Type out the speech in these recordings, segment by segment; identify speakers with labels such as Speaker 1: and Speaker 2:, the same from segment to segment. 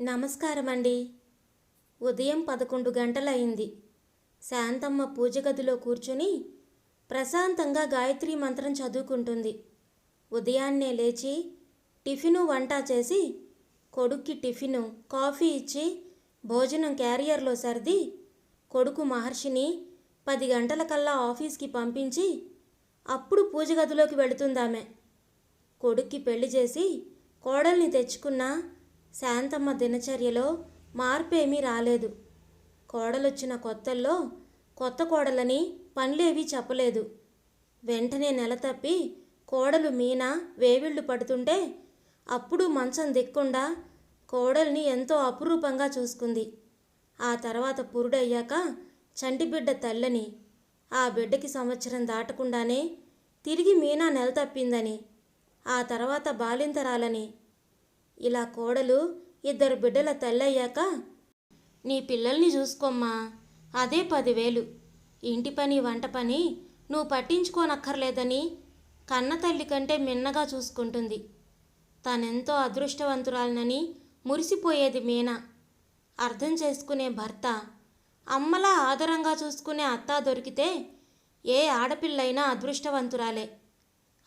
Speaker 1: నమస్కారం అండి ఉదయం పదకొండు గంటలయింది. శాంతమ్మ పూజ గదిలో కూర్చుని ప్రశాంతంగా గాయత్రి మంత్రం చదువుకుంటుంది. ఉదయాన్నే లేచి టిఫిను వంట చేసి కొడుక్కి టిఫిను కాఫీ ఇచ్చి భోజనం క్యారియర్లో సర్ది కొడుకు మహర్షిని పది గంటలకల్లా ఆఫీస్కి పంపించి అప్పుడు పూజ గదిలోకి వెళుతుందామె. కొడుక్కి పెళ్ళి చేసి కోడల్ని తెచ్చుకున్నా శాంతమ్మ దినచర్యలో మార్పేమీ రాలేదు. కోడలొచ్చిన కొత్తల్లో కొత్త కోడలని పనులేవీ చెప్పలేదు. వెంటనే నెల తప్పి కోడలు మీనా వేవిళ్ళు పడుతుంటే అప్పుడు మంచం దిక్కుండా కోడల్ని ఎంతో అపురూపంగా చూసుకుంది. ఆ తర్వాత పురుడయ్యాక చంటిబిడ్డ తల్లని ఆ బిడ్డకి సంవత్సరం దాటకుండానే తిరిగి మీనా నెల తప్పిందని ఆ తర్వాత బాలింతరాలని ఇలా కోడలు ఇద్దరు బిడ్డల తల్లయ్యాక నీ పిల్లల్ని చూసుకోమ్మా అదే పదివేలు. ఇంటి పని వంట పని నువ్వు పట్టించుకోనక్కర్లేదని కన్న తల్లి కంటే మిన్నగా చూసుకుంటుంది. తనెంతో అదృష్టవంతురాలనని మురిసిపోయేది మీనా. అర్థం చేసుకునే భర్త అమ్మలా ఆదరంగా చూసుకునే అత్త దొరికితే ఏ ఆడపిల్లైనా అదృష్టవంతురాలే.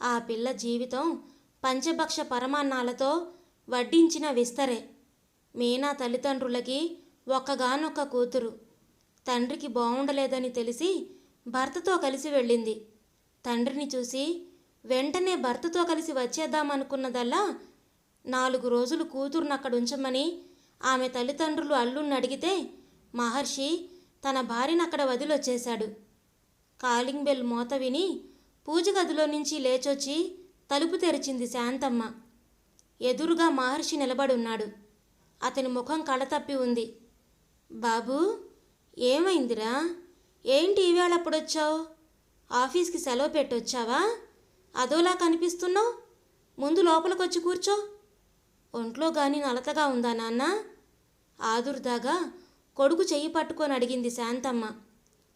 Speaker 1: ఆ పిల్ల జీవితం పంచభక్ష పరమాన్నాలతో వడ్డించిన విస్తరే. మీనా తల్లిదండ్రులకి ఒక్కగానొక్క కూతురు. తండ్రికి బాగుండలేదని తెలిసి భర్తతో కలిసి వెళ్ళింది. తండ్రిని చూసి వెంటనే భర్తతో కలిసి వచ్చేద్దామనుకున్నదల్లా నాలుగు రోజులు కూతురును అక్కడ ఉంచమని ఆమె తల్లిదండ్రులు అల్లుణ్ణి అడిగితే మహర్షి తన భార్యను అక్కడ వదిలొచ్చేశాడు. కాలింగ్ బెల్ మోత విని పూజ గదిలో నుంచి లేచొచ్చి తలుపు తెరిచింది శాంతమ్మ. ఎదురుగా మహర్షి నిలబడున్నాడు. అతని ముఖం కళతప్పి ఉంది. బాబూ ఏమైందిరా? ఏంటి ఈవేళ అప్పుడొచ్చావు? ఆఫీస్కి సెలవు పెట్టొచ్చావా? అదోలా కనిపిస్తున్నావు? ముందు లోపలికొచ్చి కూర్చో. ఒంట్లో గాని నలతగా ఉందా నాన్న? ఆదుర్దాగా కొడుకు చెయ్యి పట్టుకొని అడిగింది శాంతమ్మ.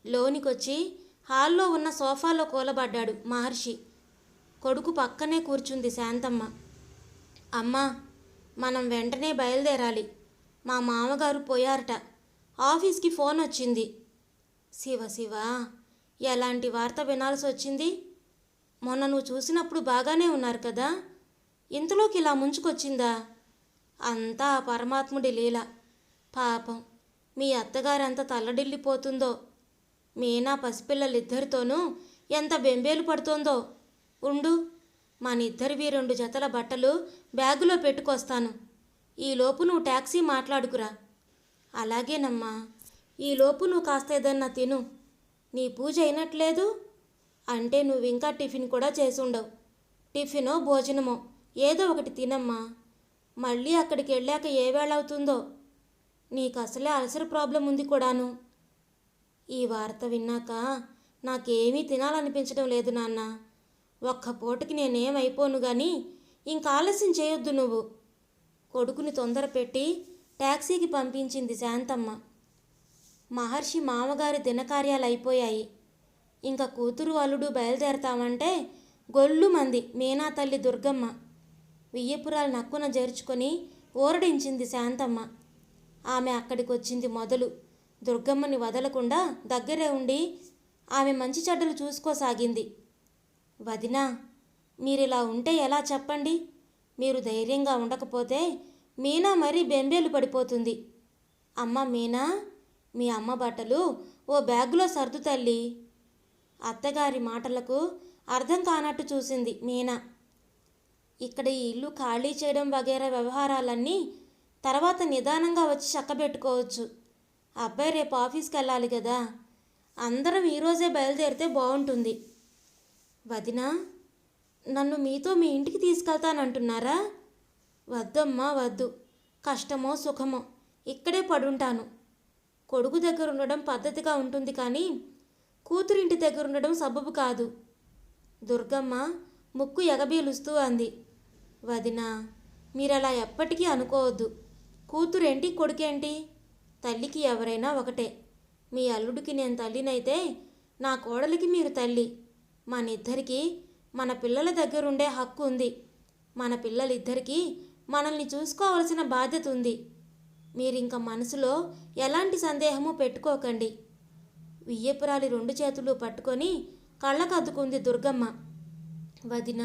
Speaker 1: లోనికొచ్చి హాల్లో ఉన్న సోఫాలో కూలబడ్డాడు మహర్షి. కొడుకు పక్కనే కూర్చుంది శాంతమ్మ. అమ్మా మనం వెంటనే బయలుదేరాలి. మా మామగారు పోయారట. ఆఫీస్కి ఫోన్ వచ్చింది. శివ శివ ఎలాంటి వార్త వినాల్సి వచ్చింది? మొన్న నువ్వు చూసినప్పుడు బాగానే ఉన్నారు కదా? ఇంతలోకి ఇలా ముంచుకొచ్చిందా? అంతా ఆ పరమాత్ముడి లీల. పాపం మీ అత్తగారెంత తల్లడిల్లిపోతుందో. మీనా పసిపిల్లలిద్దరితోనూ ఎంత బెంబేలు పడుతోందో. ఉండు మనిద్దరివి రెండు జతల బట్టలు బ్యాగులో పెట్టుకొస్తాను. ఈలోపు నువ్వు ట్యాక్సీ మాట్లాడుకురా. అలాగేనమ్మా. ఈలోపు నువ్వు కాస్త ఏదన్నా తిను. నీ పూజ అయినట్లేదు అంటే నువ్వు ఇంకా టిఫిన్ కూడా చేసుండవు. టిఫినో భోజనమో ఏదో ఒకటి తినమ్మా. మళ్ళీ అక్కడికి వెళ్ళాక ఏ వేళ అవుతుందో నీకు అసలే అల్సర్ ప్రాబ్లం ఉంది కూడాను. ఈ వార్త విన్నాక నాకేమీ తినాలనిపించడం లేదు నాన్న. ఒక్క పూటకి నేనేమైపోను గాని ఇంక ఆలస్యం చేయొద్దు నువ్వు. కొడుకుని తొందర పెట్టి ట్యాక్సీకి పంపించింది శాంతమ్మ. మహర్షి మామగారి దినకార్యాలు అయిపోయాయి ఇంకా కూతురు అల్లుడు బయలుదేరతామంటే గొల్లు మంది మీనా తల్లి దుర్గమ్మ. వియ్యపురాలు నక్కున జరుచుకొని ఊరడించింది శాంతమ్మ. ఆమె అక్కడికి వచ్చింది మొదలు. దుర్గమ్మని వదలకుండా దగ్గరే ఉండి ఆమె మంచి చెడ్డలు చూసుకోసాగింది. వదినా మీరిలా ఉంటే ఎలా చెప్పండి? మీరు ధైర్యంగా ఉండకపోతే మీనా మరీ బెంబేలు పడిపోతుంది. అమ్మ మీనా మీ అమ్మ బట్టలు ఓ బ్యాగులో సర్దు తల్లి. అత్తగారి మాటలకు అర్థం కానట్టు చూసింది మీనా. ఇక్కడ ఈ ఇల్లు ఖాళీ చేయడం వగేరా వ్యవహారాలన్నీ తర్వాత నిదానంగా వచ్చి చక్కబెట్టుకోవచ్చు. అబ్బాయి రేపు ఆఫీస్కి వెళ్ళాలి కదా. అందరం ఈరోజే బయలుదేరితే బాగుంటుంది. వదినా నన్ను మీతో మీ ఇంటికి తీసుకెళ్తానంటున్నారా? వద్దమ్మా వద్దు. కష్టమో సుఖమో ఇక్కడే పడుంటాను. కొడుకు దగ్గర ఉండడం పద్ధతిగా ఉంటుంది కానీ కూతురింటి దగ్గర ఉండడం సబబు కాదు. దుర్గమ్మ ముక్కు ఎగబీలుస్తూ అంది. వదినా మీరలా ఎప్పటికీ అనుకోవద్దు. కూతురేంటి కొడుకేంటి? తల్లికి ఎవరైనా ఒకటే. మీ అల్లుడికి నేను తల్లినైతే నా కోడలికి మీరు తల్లి. మనిద్దరికీ మన పిల్లల దగ్గరుండే హక్కు ఉంది మన పిల్లలిద్దరికీ మనల్ని చూసుకోవలసిన బాధ్యత ఉంది మీరింక మనసులో ఎలాంటి సందేహము పెట్టుకోకండి. వియ్యపురాలి రెండు చేతులు పట్టుకొని కళ్ళకద్దుకుంది దుర్గమ్మ. వదిన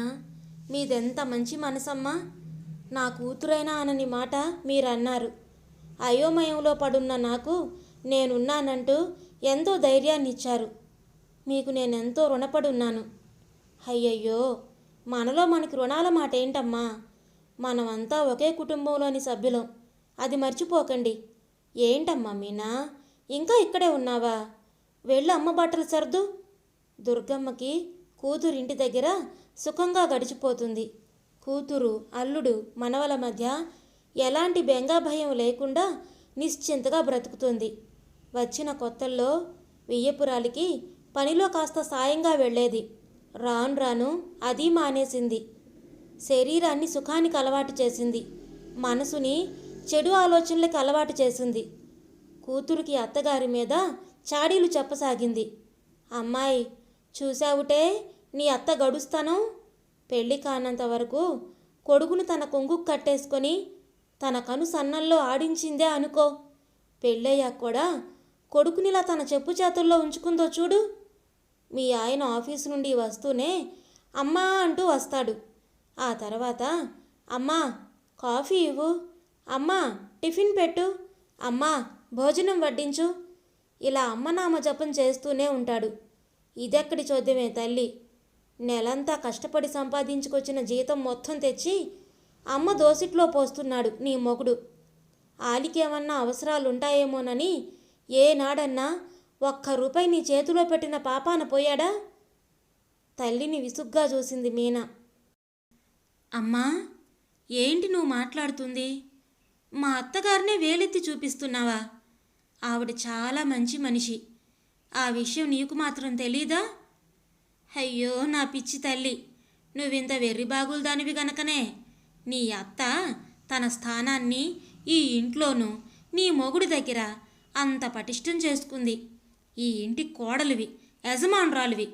Speaker 1: మీదెంత మంచి మనసమ్మా. నా కూతురైనా అనని మాట మీరన్నారు. అయోమయంలో పడున్న నాకు నేనున్నానంటూ ఎంతో ధైర్యాన్ని ఇచ్చారు మీకు నేనెంతో రుణపడున్నాను. అయ్యయ్యో మనలో మనకి రుణాల మాట ఏంటమ్మా మనమంతా ఒకే కుటుంబంలోని సభ్యులం. అది మర్చిపోకండి. ఏంటమ్మా మీనా? ఇంకా ఇక్కడే ఉన్నావా? వెళ్ళి అమ్మ బట్టలు సర్దు. దుర్గమ్మకి కూతురింటి దగ్గర సుఖంగా గడిచిపోతుంది. కూతురు అల్లుడు మనవల మధ్య ఎలాంటి బెంగా భయం లేకుండా నిశ్చింతగా బ్రతుకుతుంది. వచ్చిన కొత్తల్లో వియ్యపురాలికి పనిలో కాస్త సాయంగా వెళ్ళేది. రాను రాను అది మానేసింది. శరీరాన్ని సుఖానికి అలవాటు చేసింది. మనసుని చెడు ఆలోచనలకి అలవాటు చేసింది. కూతురికి అత్తగారి మీద చాడీలు చెప్పసాగింది. అమ్మాయి చూశావుటే నీ అత్త గడుస్తాను. పెళ్ళి కానంత వరకు కొడుకును తన కొంగుకు కట్టేసుకొని తన కను సన్నల్లో ఆడించిందే అనుకో. పెళ్ళయ్యాక కూడా కొడుకునిలా తన చెప్పు చేతుల్లో ఉంచుకుందో చూడు. మీ ఆయన ఆఫీస్ నుండి వస్తూనే అమ్మా అంటూ వస్తాడు. ఆ తర్వాత అమ్మా కాఫీ ఇవ్వు. అమ్మా టిఫిన్ పెట్టు. అమ్మా భోజనం వడ్డించు. ఇలా అమ్మనామ జపం చేస్తూనే ఉంటాడు. ఇదెక్కడి చోద్యమే తల్లి? నెలంతా కష్టపడి సంపాదించుకొచ్చిన జీతం మొత్తం తెచ్చి అమ్మ దోసిట్లో పోస్తున్నాడు నీ మొగుడు. ఆలికేమన్నా అవసరాలుంటాయేమోనని ఏనాడన్నా ఒక్క రూపాయి నీ చేతిలో పెట్టిన పాపాన పోయాడా? తల్లిని విసుగ్గా చూసింది మీనా. అమ్మా ఏంటి నువ్వు మాట్లాడుతుంది? మా అత్తగారినే వేలెత్తి చూపిస్తున్నావా? ఆవిడ చాలా మంచి మనిషి. ఆ విషయం నీకు మాత్రం తెలీదా? అయ్యో నా పిచ్చి తల్లి. నువ్వింత వెర్రి దానివి గనకనే. నీ అత్త తన స్థానాన్ని ఈ ఇంట్లోనూ నీ మొగుడి దగ్గర అంత పటిష్టం చేసుకుంది. ఈ ఇంటి కోడలివి యజమానురాలివి.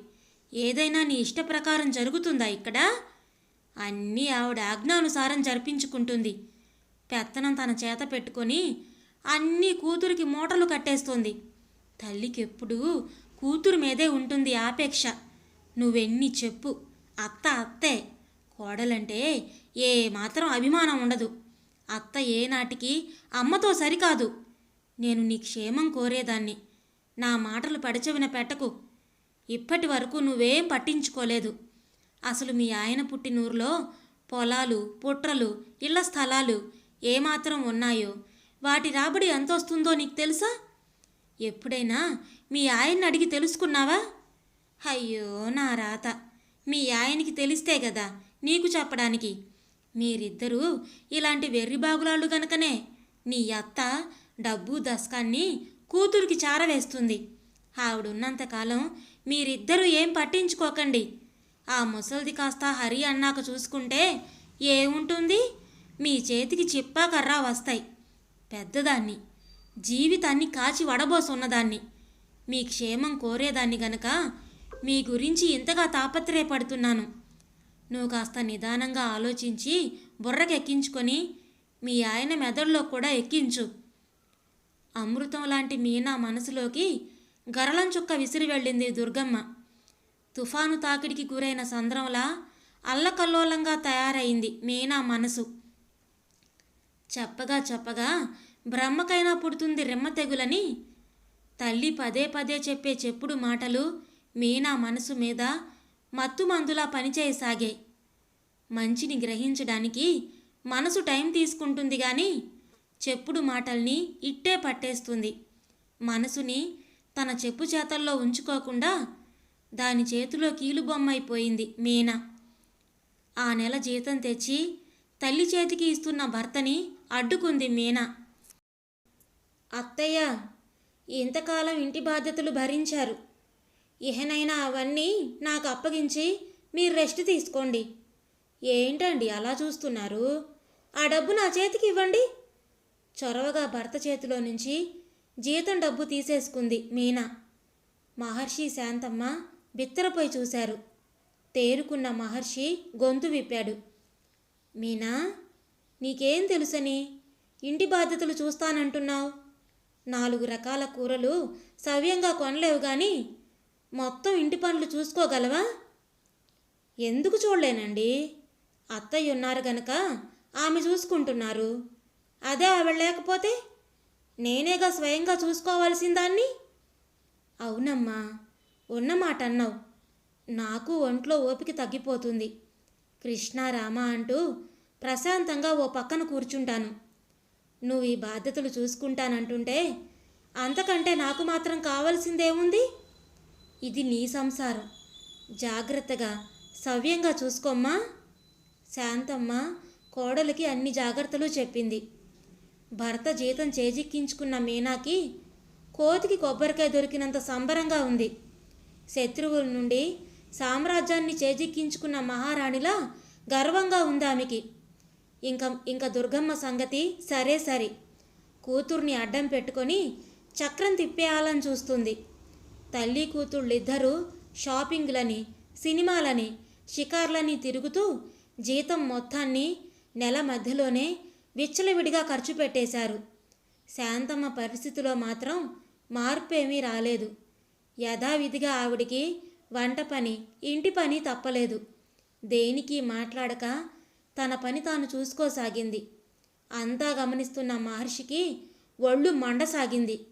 Speaker 1: ఏదైనా నీ ఇష్ట ప్రకారం జరుగుతుందా ఇక్కడ? అన్నీ ఆవిడ ఆజ్ఞానుసారం జరిపించుకుంటుంది. పెత్తనం తన చేత పెట్టుకొని అన్నీ కూతురికి మూటలు కట్టేస్తుంది. తల్లికి ఎప్పుడూ కూతురు మీదే ఉంటుంది ఆపేక్ష. నువ్వెన్ని చెప్పు అత్త అత్తే. కోడలంటే ఏ మాత్రం అభిమానం ఉండదు. అత్త ఏనాటికి అమ్మతో సరికాదు. నేను నీ క్షేమం కోరేదాన్ని. నా మాటలు పడచెవిన పెట్టకు. ఇప్పటి వరకు నువ్వేం పట్టించుకోలేదు. అసలు మీ ఆయన పుట్టినూరులో పొలాలు పుట్రలు ఇళ్ళ స్థలాలు ఏమాత్రం ఉన్నాయో వాటి రాబడి ఎంత వస్తుందో నీకు తెలుసా? ఎప్పుడైనా మీ ఆయన్ని అడిగి తెలుసుకున్నావా? అయ్యో నా రాత మీ ఆయనకి తెలిస్తే కదా నీకు చెప్పడానికి. మీరిద్దరూ ఇలాంటి వెర్రిబాగులాళ్ళు గనకనే. నీ అత్త డబ్బు దస్కాన్ని కూతురికి చారవేస్తుంది. ఆవిడున్నంతకాలం మీరిద్దరూ ఏం పట్టించుకోకండి. ఆ ముసలిది కాస్త హరి అన్నాక చూసుకుంటే ఏముంటుంది? మీ చేతికి చిప్పా కర్రా వస్తాయి. పెద్దదాన్ని. జీవితాన్ని కాచి వడబోసున్నదాన్ని. మీ క్షేమం కోరేదాన్ని గనక మీ గురించి ఇంతగా తాపత్రయపడుతున్నాను. నువ్వు కాస్త నిదానంగా ఆలోచించి బుర్రకెక్కించుకొని మీ ఆయన మెదడులో కూడా ఎక్కించు. అమృతం లాంటి మీనా మనసులోకి గరళం చుక్క విసిరి వెళ్ళింది దుర్గమ్మ. తుఫాను తాకిడికి గురైన సంద్రంలా అల్లకల్లోలంగా తయారైంది మీనా మనసు. చెప్పగా చెప్పగా బ్రహ్మకైనా పుడుతుంది రెమ్మ తెగులని తల్లి పదే పదే చెప్పే చెప్పుడు మాటలు మీనా మనసు మీద మత్తు మందులా పనిచేయసాగాయి. మంచిని గ్రహించడానికి మనసు టైం తీసుకుంటుంది కానీ చెప్పుడు మాటల్ని ఇట్టే పట్టేస్తుంది. మనసుని తన చెప్పు చేతల్లో ఉంచుకోకుండా దాని చేతిలో కీలుబొమ్మైపోయింది మీనా. ఆ నెల జీతం తెచ్చి తల్లి చేతికి ఇస్తున్న భర్తని అడ్డుకుంది మీనా. అత్తయ్య ఇంతకాలం ఇంటి బాధ్యతలు భరించారు. ఇహనైనా అవన్నీ నాకు అప్పగించి మీరు రెస్ట్ తీసుకోండి. ఏంటండి అలా చూస్తున్నారు? ఆ డబ్బు నా చేతికి ఇవ్వండి. చొరవగా భర్త చేతిలో నుంచి జీతం డబ్బు తీసేసుకుంది మీనా. మహర్షి శాంతమ్మ బిత్తరపోయి చూశారు. తేరుకున్న మహర్షి గొంతు విప్పాడు. మీనా నీకేం తెలుసని? ఇంటి బాధ్యతలు చూస్తానంటున్నావు. నాలుగు రకాల కూరలు సవ్యంగా కొనలేవు కానీ మొత్తం ఇంటి పనులు చూసుకోగలవా? ఎందుకు చూడలేనండి? అత్తయ్య ఉన్నారు గనక ఆమె చూసుకుంటున్నారు. అదే ఆవిడ లేకపోతే నేనేగా స్వయంగా చూసుకోవాల్సిందాన్ని? అవునమ్మా ఉన్నమాట అన్నావు. నాకు ఒంట్లో ఓపిక తగ్గిపోతుంది. కృష్ణారామ అంటూ ప్రశాంతంగా ఓ పక్కన కూర్చుంటాను. నువ్వు ఈ బాధ్యతలు చూసుకుంటానంటుంటే అంతకంటే నాకు మాత్రం కావాల్సిందేముంది? ఇది నీ సంసారం. జాగ్రత్తగా సవ్యంగా చూసుకోమ్మా. శాంతమ్మ కోడలికి అన్ని జాగ్రత్తలు చెప్పింది. భర్త జీతం చేజిక్కించుకున్న మీనాకి కోతికి కొబ్బరికాయ దొరికినంత సంబరంగా ఉంది. శత్రువుల నుండి సామ్రాజ్యాన్ని చేజిక్కించుకున్న మహారాణిలా గర్వంగా ఉంది ఆమెకి. ఇంకా ఇంకా దుర్గమ్మ సంగతి సరే సరే. కూతుర్ని అడ్డం పెట్టుకొని చక్రం తిప్పేయాలని చూస్తుంది. తల్లి కూతుళ్ళిద్దరూ షాపింగ్లని సినిమాలని షికార్లని తిరుగుతూ జీతం మొత్తాన్ని నెల మధ్యలోనే విచ్చలవిడిగా ఖర్చు పెట్టేశారు. శాంతమ్మ పరిస్థితిలో మాత్రం మార్పేమీ రాలేదు. యథావిధిగా ఆవిడికి వంట పని ఇంటి పని తప్పలేదు. దేనికి మాట్లాడక తన పని తాను చూసుకోసాగింది. అంతా గమనిస్తున్న మహర్షికి ఒళ్ళు మండసాగింది.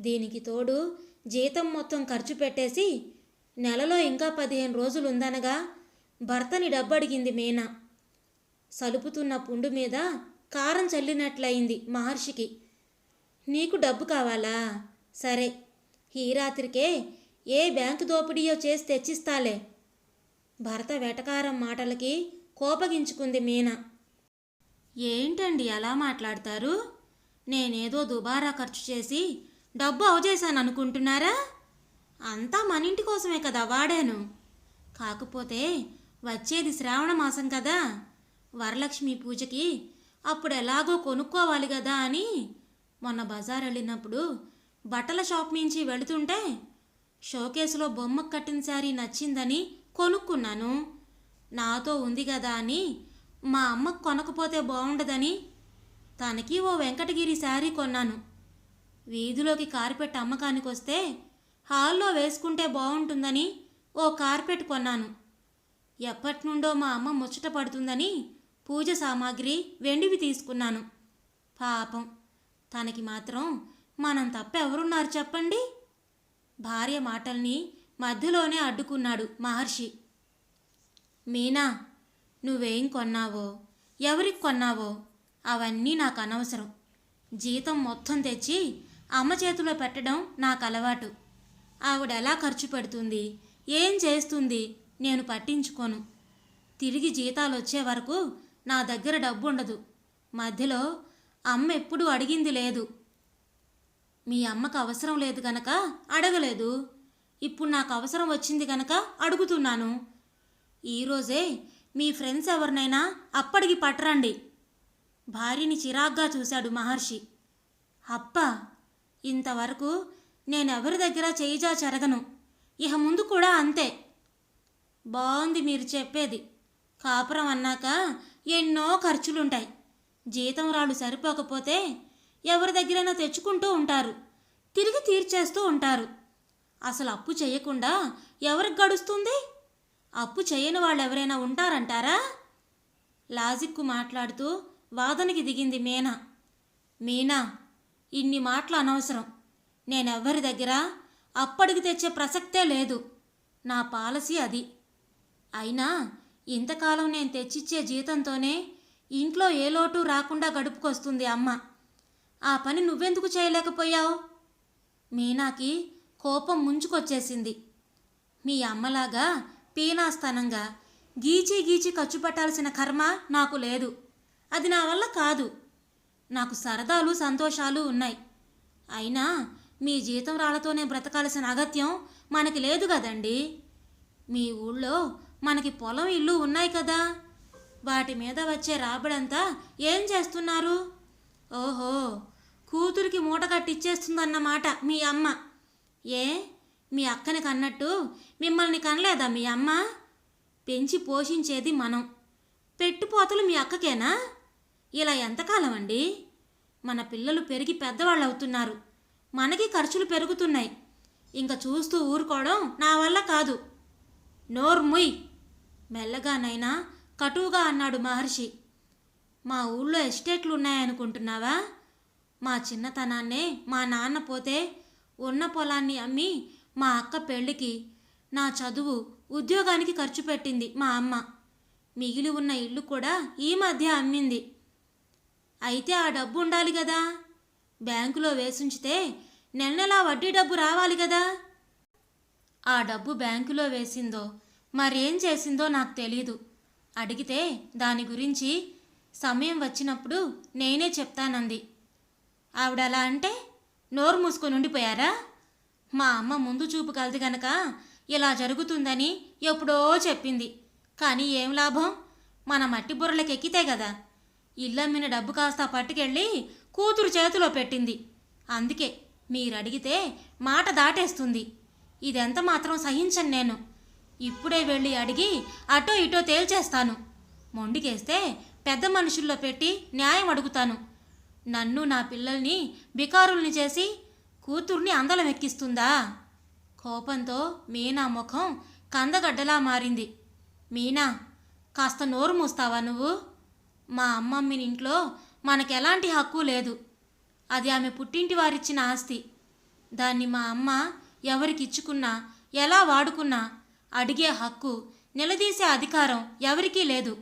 Speaker 1: దీనికి తోడు జీతం మొత్తం ఖర్చు పెట్టేసి నెలలో ఇంకా పదిహేను రోజులు ఉందనగా భర్తని డబ్బడిగింది మీనా. సలుపుతున్న పుండు మీద కారం చల్లినట్లయింది మహర్షికి. నీకు డబ్బు కావాలా? సరే. ఈ రాత్రికే ఏ బ్యాంకు దోపిడీయో చేసి తెచ్చిస్తాలే. భర్త వెటకారం మాటలకి కోపగించుకుంది మీనా. ఏంటండి అలా మాట్లాడతారు? నేనేదో దుబారా ఖర్చు చేసి డబ్బు అవజేశాను అనుకుంటున్నారా అంతా మన ఇంటి కోసమే కదా వాడాను. కాకపోతే వచ్చేది శ్రావణ మాసం కదా. వరలక్ష్మి పూజకి అప్పుడు ఎలాగో కొనుక్కోవాలి కదా అని మొన్న బజార్ వెళ్ళినప్పుడు బట్టల షాప్ నుంచి వెళుతుంటే షోకేసులో బొమ్మ కట్టిన శారీ నచ్చిందని కొనుక్కున్నాను. నాతో ఉంది కదా అని మా అమ్మకు కొనకపోతే బాగుండదని తనకి ఓ వెంకటగిరి శారీ కొన్నాను. వీధిలోకి కార్పెట్ అమ్మకానికి వస్తే హాల్లో వేసుకుంటే బాగుంటుందని ఓ కార్పెట్ కొన్నాను. ఎప్పటి నుండో మా అమ్మ ముచ్చట పడుతుందని పూజ సామాగ్రి వెండివి తీసుకున్నాను. పాపం తనకి మాత్రం మనం తప్ప ఎవరున్నారు చెప్పండి? భార్య మాటల్ని మధ్యలోనే అడ్డుకున్నాడు మహర్షి. మీనా నువ్వేం కొన్నావో ఎవరికి కొన్నావో అవన్నీ నాకు అనవసరం. జీతం మొత్తం తెచ్చి అమ్మ చేతిలో పెట్టడం నాకు అలవాటు. ఆవిడ ఎలా ఖర్చు పెడుతుంది ఏం చేస్తుంది నేను పట్టించుకోను. తిరిగి జీతాలు వచ్చే వరకు నా దగ్గర డబ్బు ఉండదు మధ్యలో అమ్మ ఎప్పుడూ అడిగింది లేదు. మీ అమ్మకు అవసరం లేదు గనక అడగలేదు. ఇప్పుడు నాకు అవసరం వచ్చింది గనక అడుగుతున్నాను. ఈరోజే మీ ఫ్రెండ్స్ ఎవరినైనా అప్పటికి పట్టరండి. భార్యని చిరాగ్గా చూశాడు మహర్షి. అప్ప ఇంతవరకు నేనెవరి దగ్గర చేయిజా చెరగను. ఇహ ముందు కూడా అంతే. బాగుంది మీరు చెప్పేది. కాపురం అన్నాక ఎన్నో ఖర్చులుంటాయి. జీతం రాళ్ళు సరిపోకపోతే ఎవరి దగ్గరైనా తెచ్చుకుంటూ ఉంటారు. తిరిగి తీర్చేస్తూ ఉంటారు. అసలు అప్పు చేయకుండా ఎవరికి గడుస్తుంది? అప్పు చేయని వాళ్ళు ఎవరైనా ఉంటారంటారా? లాజిక్కు మాట్లాడుతూ వాదనకి దిగింది మీనా. మీనా ఇన్ని మాటలు అనవసరం. నేనెవ్వరి దగ్గర? అప్పటికి తెచ్చే ప్రసక్తే లేదు. నా పాలసీ అది. అయినా ఇంతకాలం నేను తెచ్చిచ్చే జీతంతోనే ఇంట్లో ఏ లోటు రాకుండా గడుపుకొస్తుంది అమ్మ. ఆ పని నువ్వెందుకు చేయలేకపోయావు? మీనాకి కోపం ముంచుకొచ్చేసింది. మీ అమ్మలాగా పీనాస్థానంగా గీచి గీచి ఖర్చు పెట్టాల్సిన కర్మ నాకు లేదు. అది నా వల్ల కాదు. నాకు సరదాలు సంతోషాలు ఉన్నాయి. అయినా మీ జీతం రాళ్ళతోనే బ్రతకాల్సిన అగత్యం మనకి లేదు కదండి. మీ ఊళ్ళో మనకి పొలం ఇల్లు ఉన్నాయి కదా. వాటి మీద వచ్చే రాబడంతా ఏం చేస్తున్నారు? ఓహో కూతురికి మూట కట్టిచ్చేస్తుందన్నమాట మీ అమ్మ. ఏ మీ అక్కని కన్నట్టు మిమ్మల్ని కనలేదా మీ అమ్మ? పెంచి పోషించేది మనం. పెట్టుపోతలు మీ అక్కకేనా? ఇలా ఎంతకాలం అండి మన పిల్లలు పెరిగి పెద్దవాళ్ళు అవుతున్నారు మనకి ఖర్చులు పెరుగుతున్నాయి. ఇంకా చూస్తూ ఊరుకోవడం నా వల్ల కాదు. నోర్ముయ్. మెల్లగానైనా కటువుగా అన్నాడు మహర్షి. మా ఊళ్ళో ఎస్టేట్లు ఉన్నాయనుకుంటున్నావా మా చిన్నతనాన్నే మా నాన్న పోతే ఉన్న పొలాన్ని అమ్మి మా అక్క పెళ్ళికి నా చదువు ఉద్యోగానికి ఖర్చు పెట్టింది మా అమ్మ. మిగిలి ఉన్న ఇల్లు కూడా ఈ మధ్య అమ్మింది. అయితే ఆ డబ్బు ఉండాలి కదా బ్యాంకులో వేసుంచితే నెల నెలా వడ్డీ డబ్బు రావాలి కదా ఆ డబ్బు బ్యాంకులో వేసిందో మరేం చేసిందో నాకు తెలీదు. అడిగితే దాని గురించి సమయం వచ్చినప్పుడు నేనే చెప్తానంది. ఆవిడ అలా అంటే నోరు మూసుకొని ఉండిపోయారా? మా అమ్మ ముందు చూపు కలది గనక ఇలా జరుగుతుందని ఎప్పుడో చెప్పింది. కానీ ఏం లాభం? మన మట్టి బుర్రలకు ఎక్కితే కదా ఇల్లమ్మిన డబ్బు కాస్త పట్టుకెళ్ళి కూతురు చేతిలో పెట్టింది. అందుకే మీరు అడిగితే మాట దాటేస్తుంది. ఇదెంత మాత్రం సహించను నేను. ఇప్పుడే వెళ్ళి అడిగి అటో ఇటో తేల్చేస్తాను. మొండికేస్తే పెద్ద మనుషుల్లో పెట్టి న్యాయం అడుగుతాను. నన్ను నా పిల్లల్ని బికారుల్ని చేసి కూతుర్ని అందలం ఎక్కిస్తుందా కోపంతో మీనా ముఖం కందగడ్డలా మారింది. మీనా కాస్త నోరు మూస్తావా నువ్వు? మా అమ్మమ్మిని ఇంట్లో మనకెలాంటి హక్కు లేదు. అది ఆమె పుట్టింటి వారిచ్చిన ఆస్తి. దాన్ని మా అమ్మ ఎవరికి ఇచ్చుకున్నా ఎలా వాడుకున్నా అడిగే హక్కు నిలదీసే అధికారం ఎవరికీ లేదు.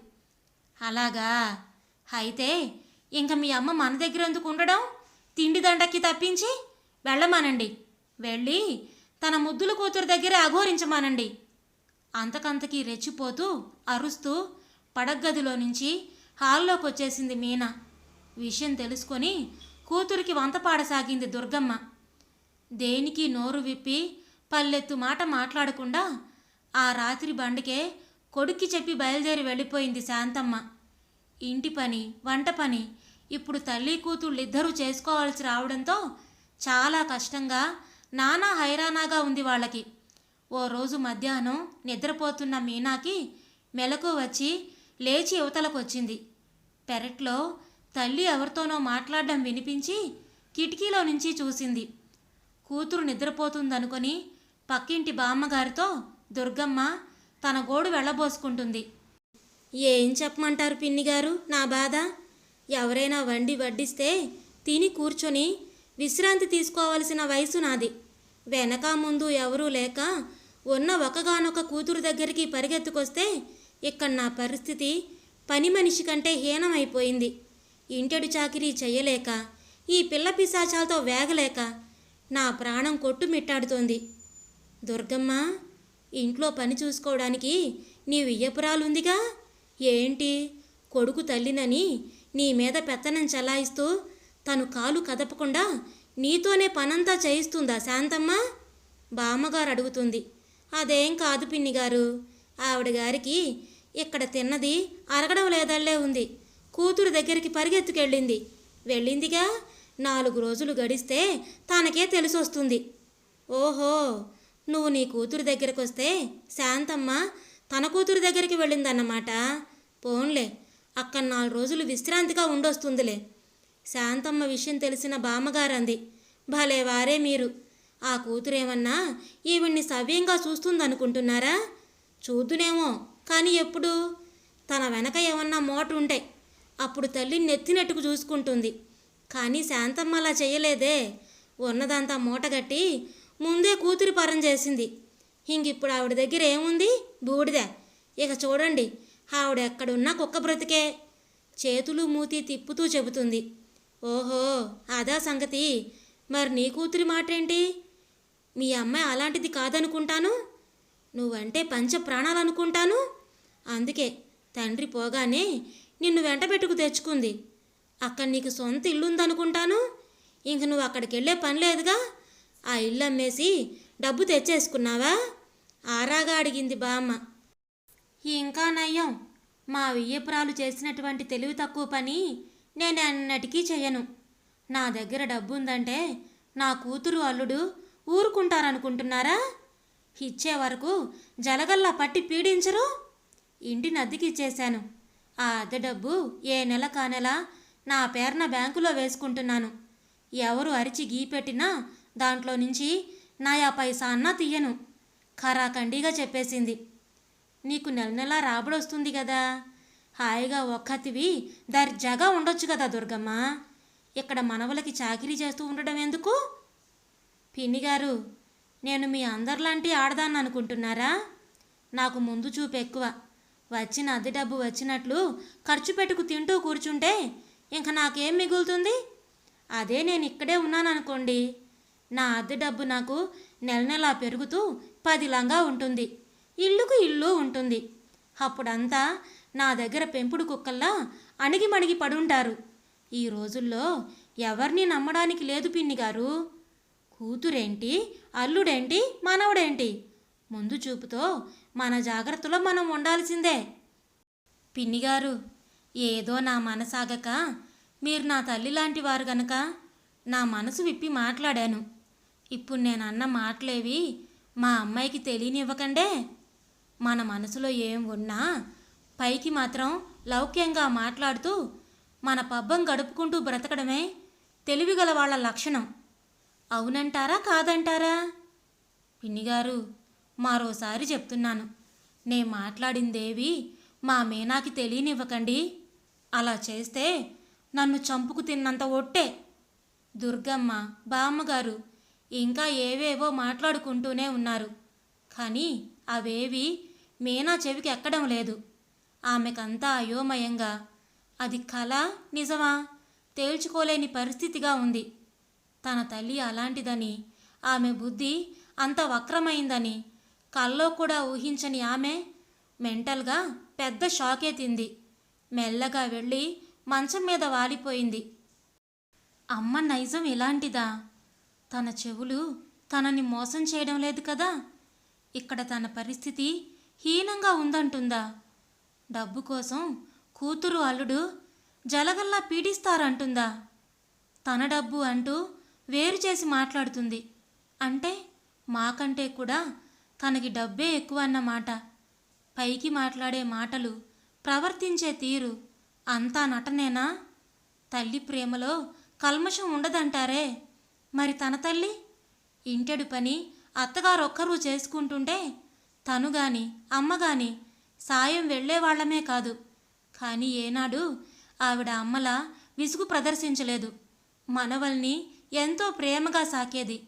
Speaker 1: అలాగా? అయితే ఇంక మీ అమ్మ మన దగ్గర ఎందుకు ఉండడం? తిండి దండకి తప్పించి వెళ్ళమానండి. వెళ్ళి తన ముద్దుల కూతురు దగ్గరే అఘోరించమానండి. అంతకంతకీ రెచ్చిపోతూ అరుస్తూ పడగ్గదిలో నుంచి హాల్లోకి వచ్చేసింది మీనా. విషయం తెలుసుకొని కూతురికి వంత పాడసాగింది దుర్గమ్మ. దేనికి నోరు విప్పి పల్లెత్తు మాట మాట్లాడకుండా ఆ రాత్రి బండికే కొడుక్కి చెప్పి బయలుదేరి వెళ్ళిపోయింది శాంతమ్మ. ఇంటి పని వంట పని ఇప్పుడు తల్లి కూతుళ్ళు ఇద్దరూ చేసుకోవాల్సి రావడంతో చాలా కష్టంగా నానా హైరానాగా ఉంది వాళ్ళకి. ఓ రోజు మధ్యాహ్నం నిద్రపోతున్న మీనాకి మెలకు వచ్చి లేచి యువతలకు వచ్చింది పెరట్లో తల్లి ఎవరితోనో మాట్లాడడం వినిపించి కిటికీలో నుంచి చూసింది. కూతురు నిద్రపోతుందనుకొని పక్కింటి బామ్మగారితో దుర్గమ్మ తన గోడు వెళ్ళబోసుకుంటుంది. ఏం చెప్పమంటారు పిన్ని గారు నా బాధ? ఎవరైనా వండి వడ్డిస్తే తిని కూర్చొని విశ్రాంతి తీసుకోవాల్సిన వయసు నాది. వెనక ముందు ఎవరూ లేక ఉన్న ఒకగానొక కూతురు దగ్గరికి పరిగెత్తుకొస్తే ఇక్కడ నా పరిస్థితి పని మనిషి కంటే హీనమైపోయింది. ఇంటెడు చాకిరీ చేయలేక ఈ పిల్ల పిశాచాలతో వేగలేక నా ప్రాణం కొట్టుమిట్టాడుతోంది. దుర్గమ్మ ఇంట్లో పని చూసుకోవడానికి నీ వియ్యపురాలుందిగా? ఏంటి? కొడుకు తల్లినని నీ మీద పెత్తనం చలాయిస్తూ తను కాలు కదపకుండా నీతోనే పనంతా చేయిస్తుందా శాంతమ్మ? బామ్మగారు అడుగుతుంది. అదేం కాదు పిన్ని గారు ఆవిడ గారికి ఇక్కడ తిన్నది అరగడం లేదల్లే ఉంది. కూతురు దగ్గరికి పరిగెత్తుకెళ్ళింది. వెళ్ళిందిగా? నాలుగు రోజులు గడిస్తే తనకే తెలిసొస్తుంది. ఓహో! నువ్వు నీ కూతురు దగ్గరకు వస్తే శాంతమ్మ తన కూతురు దగ్గరికి వెళ్ళిందన్నమాట. పోన్లే అక్కడ నాలుగు రోజులు విశ్రాంతిగా ఉండొస్తుందిలే. శాంతమ్మ విషయం తెలిసిన బామ్మగారంది. భలే వారే మీరు. ఆ కూతురేమన్నా ఈవిడ్ని సవ్యంగా చూస్తుందనుకుంటున్నారా? చూద్దునేమో కానీ ఎప్పుడు? తన వెనక ఏమన్నా మోట ఉంటే అప్పుడు తల్లిని నెత్తినట్టుకు చూసుకుంటుంది. కానీ శాంతమ్మ అలా చేయలేదే. ఉన్నదంతా మూటగట్టి ముందే కూతురి పరం చేసింది. ఇంకిప్పుడు ఆవిడ దగ్గర ఏముంది? బూడిద. ఇక చూడండి ఆవిడ ఎక్కడున్నా కుక్క బ్రతికే. చేతులు మూతి తిప్పుతూ చెబుతుంది. ఓహో అదా సంగతి. మరి నీ కూతురి మాటేంటి? మీ అమ్మాయి అలాంటిది కాదనుకుంటాను? నువ్వంటే పంచ ప్రాణాలనుకుంటాను? అందుకే తండ్రి పోగానే నిన్ను వెంట పెట్టుకు తెచ్చుకుంది. అక్కడ నీకు సొంత ఇల్లు ఉందనుకుంటాను ఇంక నువ్వు అక్కడికి వెళ్ళే పని లేదుగా? ఆ ఇల్లు అమ్మేసి డబ్బు తెచ్చేసుకున్నావా? ఆరాగా అడిగింది బామ్మ. ఇంకా నయ్యం మా వియ్యపురాలు చేసినటువంటి తెలివి తక్కువ పని నేను అన్నటికీ చెయ్యను. నా దగ్గర డబ్బు ఉందంటే నా కూతురు అల్లుడు ఊరుకుంటారనుకుంటున్నారా? ఇచ్చే వరకు జలగల్లా పట్టి పీడించరు? ఇంటిని అద్దెకి ఇచ్చేశాను. ఆ అద్దె డబ్బు ఏ నెల కా నెల నా పేరున బ్యాంకులో వేసుకుంటున్నాను. ఎవరు అరిచి గీపెట్టినా దాంట్లో నుంచి నాయా పైసా అన్నా తీయను. ఖరాఖండిగా చెప్పేసింది. నీకు నెల నెలా రాబడొస్తుంది కదా. హాయిగా ఒక్కతివి దర్జాగా ఉండొచ్చు కదా దుర్గమ్మ. ఇక్కడ మనవలకి చాకిరీ చేస్తూ ఉండడం ఎందుకు? పిన్ని గారు నేను మీ అందరిలాంటి ఆడదాన్ని అనుకుంటున్నారా? నాకు ముందు చూపు ఎక్కువ. వచ్చిన అద్దె డబ్బు వచ్చినట్లు ఖర్చు పెట్టుకు తింటూ కూర్చుంటే ఇంక నాకేం మిగులుతుంది? అదే నేను ఇక్కడే ఉన్నాను అనుకోండి నా అద్దె డబ్బు నాకు నెల నెలా పెరుగుతూ పదిలంగా ఉంటుంది. ఇల్లుకు ఇల్లు ఉంటుంది. అప్పుడంతా నా దగ్గర పెంపుడు కుక్కల్లా అణిగి మణిగి పడుంటారు. ఈ రోజుల్లో ఎవరిని నమ్మడానికి లేదు పిన్ని గారు. కూతురేంటి? అల్లుడేంటి? మనవడేంటి? ముందు చూపుతో మన జాగ్రత్తలో మనం ఉండాల్సిందే. పిన్నిగారు ఏదో నా మనసాగక మీరు నా తల్లి లాంటి వారు గనక నా మనసు విప్పి మాట్లాడాను. ఇప్పుడు నేను అన్న మాటలేవి మా అమ్మాయికి తెలియనివ్వకండే. మన మనసులో ఏం ఉన్నా పైకి మాత్రం లౌక్యంగా మాట్లాడుతూ మన పబ్బం గడుపుకుంటూ బ్రతకడమే తెలివిగల వాళ్ళ లక్షణం. అవునంటారా కాదంటారా? పిన్నిగారు మరోసారి చెప్తున్నాను. నే మాట్లాడిందేవి మా మీనాకి తెలియనివ్వకండి. అలా చేస్తే నన్ను చంపుకు తిన్నంత ఒట్టే. దుర్గమ్మ బామ్మగారు ఇంకా ఏవేవో మాట్లాడుకుంటూనే ఉన్నారు. కానీ అవేవి మీనా చెవికి ఎక్కడం లేదు. ఆమెకంతా అయోమయంగా అది కళ నిజమా? తేల్చుకోలేని పరిస్థితిగా ఉంది. తన తల్లి అలాంటిదని ఆమె బుద్ధి అంత వక్రమైందని కల్లో కూడా ఊహించని ఆమె మెంటల్గా పెద్ద షాకే తింది. మెల్లగా వెళ్ళి మంచం మీద వాలిపోయింది. అమ్మ నైజం ఇలాంటిదా? తన చెవులు తనని మోసం చేయడం లేదు కదా? ఇక్కడ తన పరిస్థితి హీనంగా ఉందంటుందా? డబ్బు కోసం కూతురు అల్లుడు జలగల్లా పీడిస్తారంటుందా? తన డబ్బు అంటూ వేరు చేసి మాట్లాడుతుంది. అంటే మాకంటే కూడా తనకి డబ్బే ఎక్కువ అన్నమాట పైకి మాట్లాడే మాటలు ప్రవర్తించే తీరు అంతా నటనేనా? తల్లి ప్రేమలో కల్మషం ఉండదంటారే. మరి తన తల్లి? ఇంటెడు పని అత్తగారొక్కరూ చేసుకుంటుంటే తను గాని అమ్మ గాని సాయం వెళ్ళేవాళ్ళమే కాదు. కానీ ఏనాడు ఆవిడ అమ్మలా విసుగు ప్రదర్శించలేదు. మనవల్ని ఎంతో ప్రేమగా సాకేది.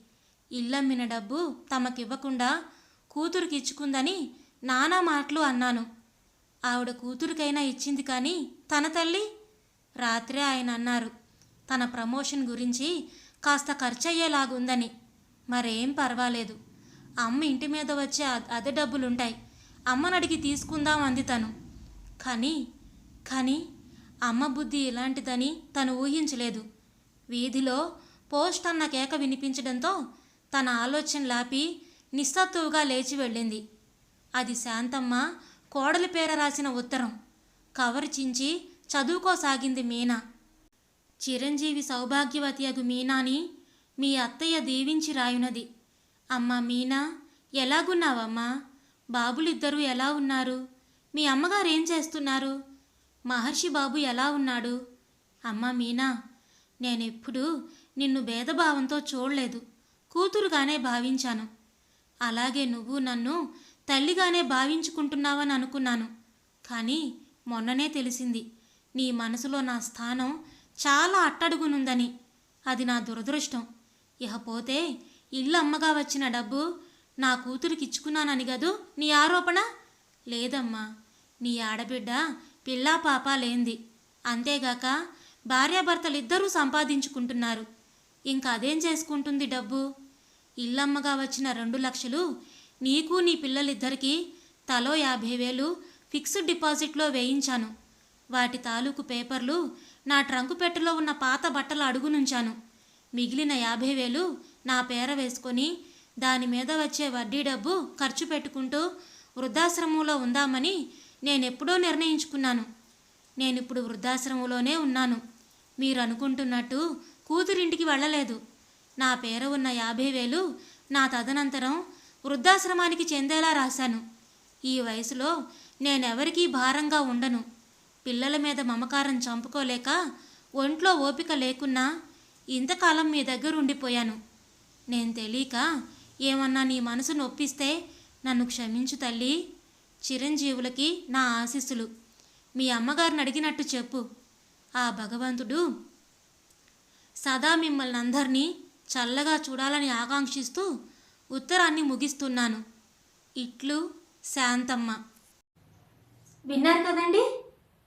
Speaker 1: ఇల్లమ్మిన డబ్బు తమకివ్వకుండా కూతురికిచ్చుకుందని నానా మాటలు అన్నాను. ఆవిడ కూతురికైనా ఇచ్చింది కానీ తన తల్లి? రాత్రే ఆయన అన్నారు. తన ప్రమోషన్ గురించి కాస్త ఖర్చయ్యేలాగుందని. మరేం పర్వాలేదు. అమ్మ ఇంటి మీద వచ్చే అదే డబ్బులుంటాయి. అమ్మనడిగి తీసుకుందాం అంది తను. కానీ కానీ అమ్మ బుద్ధి ఇలాంటిదని తను ఊహించలేదు. వీధిలో పోస్ట్ అన్న కేక వినిపించడంతో తన ఆలోచన లాపి నిస్సత్తువుగా లేచి వెళ్ళింది. అది శాంతమ్మ కోడలి పేర రాసిన ఉత్తరం. కవరు చించి చదువుకోసాగింది మీనా. చిరంజీవి సౌభాగ్యవతి అగు మీనాని మీ అత్తయ్య దీవించి రాయునది. అమ్మ మీనా ఎలాగున్నావమ్మా? బాబులిద్దరూ ఎలా ఉన్నారు? మీ అమ్మగారు ఏం చేస్తున్నారు? మహర్షి బాబు ఎలా ఉన్నాడు? అమ్మ మీనా నేనెప్పుడూ నిన్ను భేదభావంతో చూడలేదు. కూతురుగానే భావించాను. అలాగే నువ్వు నన్ను తల్లిగానే భావించుకుంటున్నావని అనుకున్నాను. కానీ మొన్ననే తెలిసింది నీ మనసులో నా స్థానం చాలా అట్టడుగునుందని. అది నా దురదృష్టం. ఇకపోతే ఇల్లు అమ్మగా వచ్చిన డబ్బు నా కూతురికి ఇచ్చుకున్నానని గదు నీ ఆరోపణ? లేదమ్మా నీ ఆడబిడ్డ పిల్లా పాప లేంది. అంతేగాక భార్యాభర్తలిద్దరూ సంపాదించుకుంటున్నారు. ఇంకా అదేం చేసుకుంటుంది డబ్బు? ఇల్లమ్మగా వచ్చిన రెండు లక్షలు నీకు నీ పిల్లలిద్దరికీ తలో యాభై వేలు ఫిక్స్డ్ డిపాజిట్లో వేయించాను. వాటి తాలూకు పేపర్లు నా ట్రంకు పెట్టెలో ఉన్న పాత బట్టలు అడుగునుంచాను. మిగిలిన యాభై వేలు నా పేర వేసుకొని దాని మీద వచ్చే వడ్డీ డబ్బు ఖర్చు పెట్టుకుంటూ వృద్ధాశ్రమంలో ఉందామని నేనెప్పుడో నిర్ణయించుకున్నాను. నేనిప్పుడు వృద్ధాశ్రమంలోనే ఉన్నాను. మీరు అనుకుంటున్నట్టు కూతురింటికి వెళ్ళలేదు. నా పేర ఉన్న యాభై వేలు నా తదనంతరం వృద్ధాశ్రమానికి చెందేలా రాశాను. ఈ వయసులో నేనెవరికీ భారంగా ఉండను. పిల్లల మీద మమకారం చంపుకోలేక ఒంట్లో ఓపిక లేకున్నా ఇంతకాలం మీ దగ్గర ఉండిపోయాను నేను తెలియక ఏమన్నా నీ మనసు నొప్పిస్తే నన్ను క్షమించు తల్లి. చిరంజీవులకి నా ఆశీస్సులు. మీ అమ్మగారిని అడిగినట్టు చెప్పు. ఆ భగవంతుడు సదా మిమ్మల్ని అందరినీ చల్లగా చూడాలని ఆకాంక్షిస్తూ ఉత్తరాన్ని ముగిస్తున్నాను. ఇట్లు శాంతమ్మ. విన్నారు కదండి?